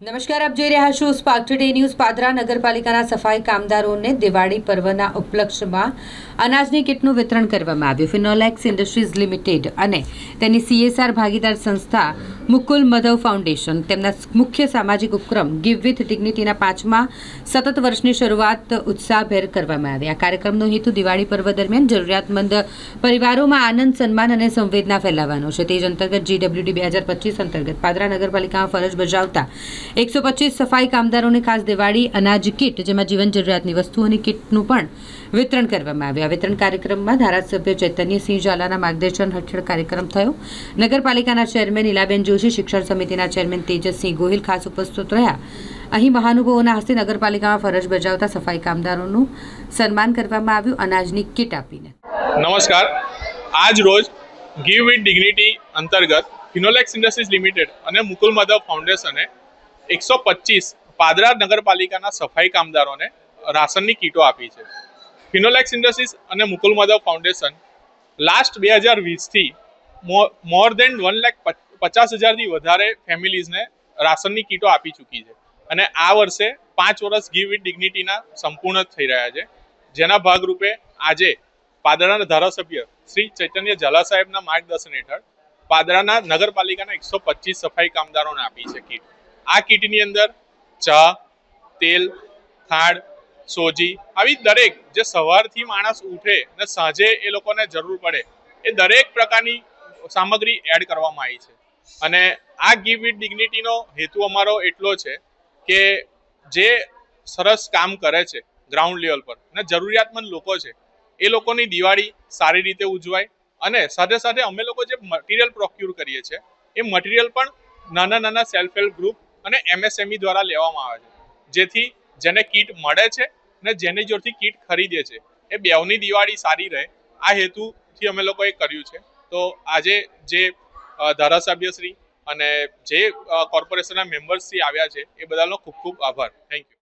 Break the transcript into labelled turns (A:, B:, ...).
A: નમસ્કાર, આપ જોઈ રહ્યા છો સ્પાર્ક ટુડે ન્યૂઝ પાદરા નગરપાલિકાના સફાઈ કામદારોને દિવાળી પર્વના ઉપલક્ષમાં અનાજની કીટનું વિતરણ કરવામાં આવ્યું. ફિનોલેક્સ ઇન્ડસ્ટ્રીઝ લિમિટેડ અને તેની સીએસઆર ભાગીદાર સંસ્થા મુકુલ મધવ ફાઉન્ડેશન તેમના મુખ્ય સામાજિક ઉપક્રમ ગીવ વિથ ડિગ્નિટીના પાંચમા સતત વર્ષની શરૂઆત ઉત્સાહભેર કરવામાં આવી. આ કાર્યક્રમનો હેતુ દિવાળી પર્વ દરમિયાન જરૂરિયાતમંદ પરિવારોમાં આનંદ, સન્માન અને સંવેદના ફેલાવવાનો છે. તે જ અંતર્ગત જીડબ્લ્યુડી બે હજાર પચીસ અંતર્ગત પાદરા નગરપાલિકામાં ફરજ બજાવતા એકસો પચીસ સફાઈ કામદારોને ખાસ દિવાળી અનાજ કીટ, જેમાં જીવન જરૂરિયાતની વસ્તુઓની કીટનું પણ વિતરણ કરવામાં આવ્યું. આ વિતરણ કાર્યક્રમમાં ધારાસભ્ય ચૈતન્યસિંહ ઝાલાના માર્ગદર્શન હેઠળ કાર્યક્રમ થયો. નગરપાલિકાના ચેરમેન ઇલાબેન જોશી, શિક્ષણ સમિતિના ચેરમેન તેજસસિંહ ગોહિલ ખાસ ઉપસ્થિત રહ્યા. અહીં મહાનુભાવોના હસ્તે નગરપાલિકામાં ફરજ બજાવતા સફાઈ કામદારોનું સન્માન કરવામાં આવ્યું, અનાજની કીટ આપીને.
B: નમસ્કાર. આજ રોજ ગીવ વિથ ડિગ્નિટી અંતર્ગત ફિનોલેક્સ ઇન્ડસ્ટ્રીઝ લિમિટેડ અને મુકુલ માધવ ફાઉન્ડેશને એકસો પચીસ પાદરા નગરપાલિકાના સફાઈ કામદારોને રાશનની કીટો આપી છે. ફિનોલેક્સ ઇન્ડસ્ટ્રીઝ અને મુકુલ માધવ ફાઉન્ડેશન લાસ્ટ બે હજાર વીસથી મોર દેન વન લાખ પચાસ હજારથી વધારે ફેમિલીઝને રાશનની કીટો આપી ચૂકી છે. અને આ વર્ષે પાંચ વર્ષ ગીવ વિથ ડિગ્નિટીના સંપૂર્ણ થઈ રહ્યા છે. જેના ભાગરૂપે આજે પાદરાના ધારાસભ્ય શ્રી ચૈતન્ય ઝાલા સાહેબના માર્ગદર્શન હેઠળ પાદરાના નગરપાલિકાના એકસો પચીસ સફાઈ કામદારોને આપી છે કીટ. આ કીટની અંદર ચા, તેલ, ખાંડ, સોજી આવી દરેક જે સવારથી માણસ ઉઠે ને સાંજે એ લોકોને જરૂર પડે, એ દરેક પ્રકારની સામગ્રી એડ કરવામાં આવી છે. અને આ ગીવ વિથ ડિગ્નિટીનો હેતુ અમારો એટલો છે કે જે સરસ કામ કરે છે ગ્રાઉન્ડ લેવલ પર અને જરૂરિયાતમંદ લોકો છે, એ લોકોની દિવાળી સારી રીતે ઉજવાય અને સાથે સાથે અમે લોકો જે મટીરિયલ પ્રોક્યુર કરીએ છીએ, એ મટીરિયલ પણ નાના નાના સેલ્ફ હેલ્પ ગ્રુપ અને એમએસએમઈ દ્વારા લેવામાં આવે છે. જેથી જેને કીટ મળે છે અને જેની જોડથી કીટ ખરીદે છે, એ બેવની દિવાળી સારી રહે. આ હેતુથી અમે લોકોએ કર્યું છે. તો આજે જે ધારાસભ્યશ્રી અને જે કોર્પોરેશનના મેમ્બર્સથી આવ્યા છે, એ બધાનો ખૂબ ખૂબ આભાર. Thank you